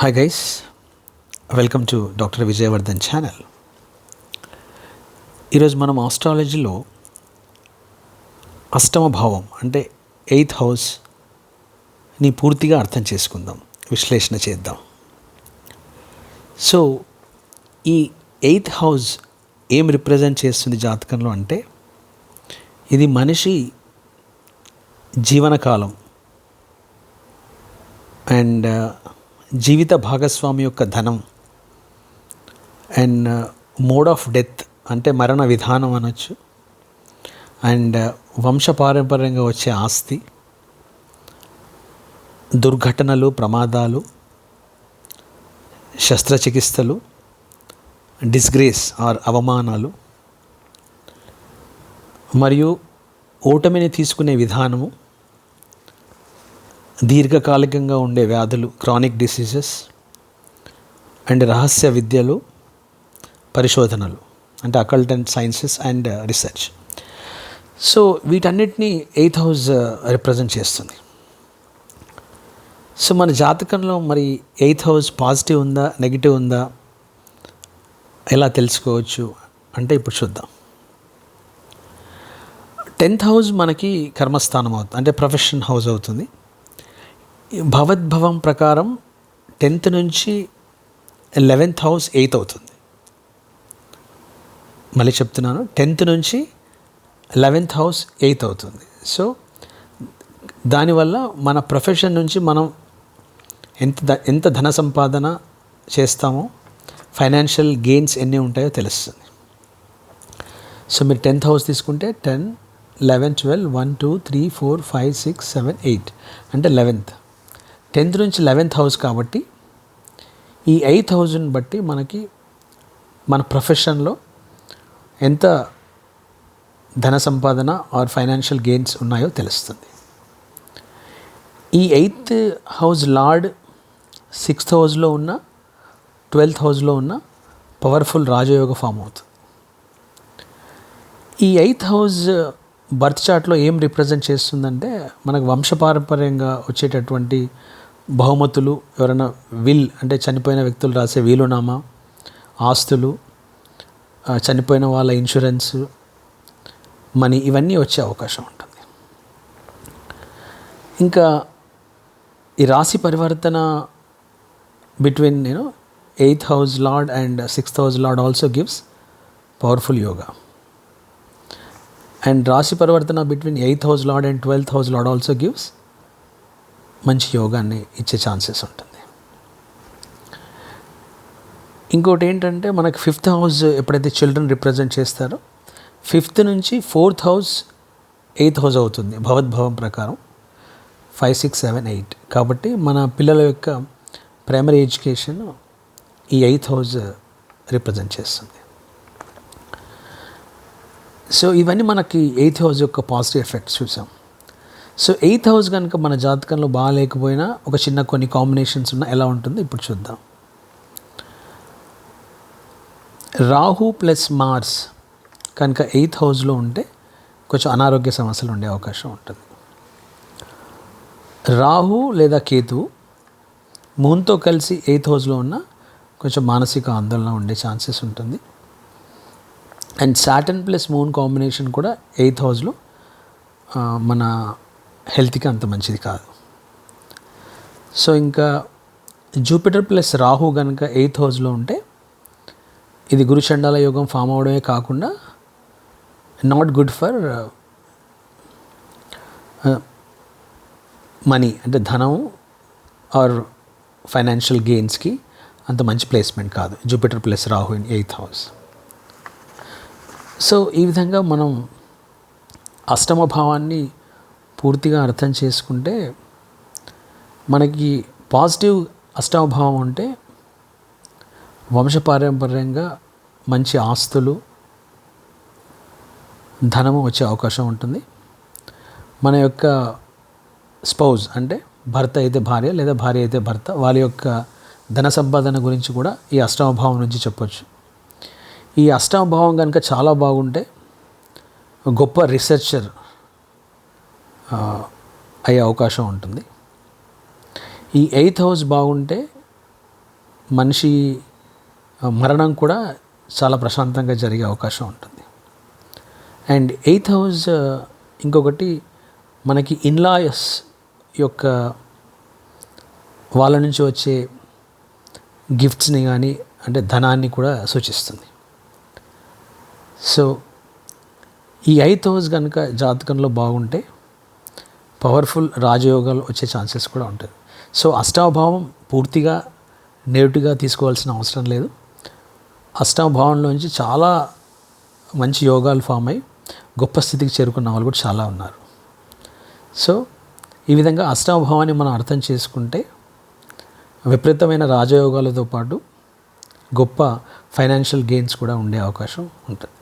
Hi guys welcome to doctor Vijayavardhan channel ఈరోజు మనం ఆస్ట్రాలజీలో అష్టమ భావం అంటే ఎయిత్ హౌస్ని పూర్తిగా అర్థం చేసుకుందాం విశ్లేషణ చేద్దాం. సో ఈ ఎయిత్ హౌస్ ఏం రిప్రజెంట్ చేస్తుంది జాతకంలో అంటే ఇది మనిషి జీవనకాలం. అండ్ జీవిత భాగస్వామి యొక్క ధనం. And uh, mode of death అంటే మరణ విధానం అనొచ్చు. అండ్ uh, వంశపారంపర్యంగా వచ్చే ఆస్తి. దుర్ఘటనలు ప్రమాదాలు. శస్త్రచికిత్సలు. డిస్గ్రేస్ ఆర్ అవమానాలు. మరియు ఓటమిని తీసుకునే విధానము. దీర్ఘకాలికంగా ఉండే వ్యాధులు క్రానిక్ డిసీజెస్ అండ్ రహస్య విద్యలు పరిశోధనలు అంటే occultant sciences and research. So వీటన్నిటిని ఎయిత్ హౌస్ రిప్రజెంట్ చేస్తుంది. సో మన జాతకంలో మరి ఎయిత్ హౌస్ పాజిటివ్ ఉందా నెగిటివ్ ఉందా ఎలా తెలుసుకోవచ్చు అంటే ఇప్పుడు చూద్దాం. టెన్త్ హౌస్ మనకి కర్మస్థానం అవుతుంది అంటే ప్రొఫెషన్ హౌస్ అవుతుంది. భవద్భవం ప్రకారం టెన్త్ నుంచి లెవెన్త్ హౌస్ ఎయిత్ అవుతుంది. మళ్ళీ చెప్తున్నాను టెన్త్ నుంచి లెవెన్త్ హౌస్ ఎయిత్ అవుతుంది. సో దానివల్ల మన ప్రొఫెషన్ నుంచి మనం ఎంత ఎంత ధన సంపాదన చేస్తామో ఫైనాన్షియల్ గెయిన్స్ ఎన్ని ఉంటాయో తెలుస్తుంది. సో మీరు టెన్త్ హౌస్ తీసుకుంటే ten eleven twelve one two three four five six seven eight. అంటే లెవెన్త్. టెన్త్ నుంచి లెవెన్త్ హౌస్ కాబట్టి ఈ ఎయిత్ హౌస్ని బట్టి మనకి మన ప్రొఫెషన్లో ఎంత ధన సంపాదన ఆర్ ఫైనాన్షియల్ గెయిన్స్ ఉన్నాయో తెలుస్తుంది. ఈ ఎయిత్ హౌస్ లార్డ్ సిక్స్త్ హౌస్లో ఉన్న ట్వెల్త్ హౌస్లో ఉన్న పవర్ఫుల్ రాజయోగ ఫామ్ అవుతుంది. ఈ ఎయిత్ హౌస్ బర్త్ చార్ట్లో ఏం రిప్రజెంట్ చేస్తుందంటే మనకు వంశపారంపర్యంగా వచ్చేటటువంటి బహుమతులు ఎవరైనా విల్ అంటే చనిపోయిన వ్యక్తులు రాసే వీలునామా ఆస్తులు చనిపోయిన వాళ్ళ ఇన్సూరెన్స్ మనీ ఇవన్నీ వచ్చే అవకాశం ఉంటుంది. ఇంకా ఈ రాశి పరివర్తన బిట్వీన్ నేను eighth house lord and sixth house lord also gives powerful yoga and రాశి పరివర్తన between eighth house lord and twelfth house lord also gives మంచి యోగాన్ని ఇచ్చే ఛాన్సెస్ ఉంటుంది. ఇంకోటి ఏంటంటే మనకి ఫిఫ్త్ హౌస్ ఎప్పుడైతే చిల్డ్రన్ రిప్రజెంట్ చేస్తారో ఫిఫ్త్ నుంచి ఫోర్త్ హౌస్ ఎయిత్ హౌస్ అవుతుంది భవద్భవం ప్రకారం. ఫైవ్ సిక్స్ సెవెన్ ఎయిట్ కాబట్టి మన పిల్లల యొక్క ప్రైమరీ ఎడ్యుకేషన్ ఈ ఎయిత్ హౌస్ రిప్రజెంట్ చేస్తుంది. సో ఇవన్నీ మనకి ఎయిత్ హౌస్ యొక్క పాజిటివ్ ఎఫెక్ట్స్ చూసాం. సో ఎయిత్ హౌస్ కనుక మన జాతకంలో బాగాలేకపోయినా ఒక చిన్న కొన్ని కాంబినేషన్స్ ఉన్న ఎలా ఉంటుందో ఇప్పుడు చూద్దాం. రాహు ప్లస్ మార్స్ కనుక ఎయిత్ హౌస్లో ఉంటే కొంచెం అనారోగ్య సమస్యలు ఉండే అవకాశం ఉంటుంది. రాహు లేదా కేతు మూన్తో కలిసి ఎయిత్ హౌస్లో ఉన్న కొంచెం మానసిక ఆందోళన ఉండే ఛాన్సెస్ ఉంటుంది. And Saturn plus moon combination కూడా ఎయిత్ హౌస్లో మన హెల్త్కి అంత మంచిది కాదు. సో ఇంకా జూపిటర్ ప్లస్ రాహు కనుక ఎయిత్ హౌస్లో ఉంటే ఇది గురుచండాల యోగం ఫామ్ అవడమే కాకుండా నాట్ గుడ్ ఫర్ మనీ అంటే ధనం ఆర్ ఫైనాన్షియల్ గెయిన్స్కి అంత మంచి ప్లేస్మెంట్ కాదు Jupiter plus Rahu in eighth house so ఈ విధంగా మనం అష్టమ భావాన్ని పూర్తిగా అర్థం చేసుకుంటే మనకి పాజిటివ్ అష్టమ ఉంటే వంశపారంపర్యంగా మంచి ఆస్తులు ధనము వచ్చే అవకాశం ఉంటుంది. మన యొక్క స్పౌజ్ అంటే భర్త అయితే భార్య లేదా భార్య అయితే భర్త వాళ్ళ యొక్క ధన సంపాదన గురించి కూడా ఈ అష్టమభావం నుంచి చెప్పొచ్చు. ఈ అష్టమభావం కనుక చాలా బాగుంటే గొప్ప రీసెర్చర్ అయ్యే అవకాశం ఉంటుంది. ఈ ఎయిత్ హౌస్ బాగుంటే మనిషి మరణం కూడా చాలా ప్రశాంతంగా జరిగే అవకాశం ఉంటుంది. అండ్ ఎయిత్ హౌస్ ఇంకొకటి మనకి ఇన్లాయస్ యొక్క వాళ్ళ నుంచి వచ్చే గిఫ్ట్స్ని కానీ అంటే ధనాన్ని కూడా సూచిస్తుంది. సో ఈ ఎయిత్ హౌస్ కనుక జాతకంలో బాగుంటే పవర్ఫుల్ రాజయోగాలు వచ్చే ఛాన్సెస్ కూడా ఉంటుంది సో అష్టాభావం పూర్తిగా నేటుగా తీసుకోవాల్సిన అవసరం లేదు. అష్టాభావంలోంచి చాలా మంచి యోగాలు ఫామ్ అయ్యి గొప్ప స్థితికి చేరుకున్న వాళ్ళు కూడా చాలా ఉన్నారు. సో ఈ విధంగా అష్టాభావాన్ని మనం అర్థం చేసుకుంటే విపరీతమైన రాజయోగాలతో పాటు గొప్ప ఫైనాన్షియల్ గెయిన్స్ కూడా ఉండే అవకాశం ఉంటుంది.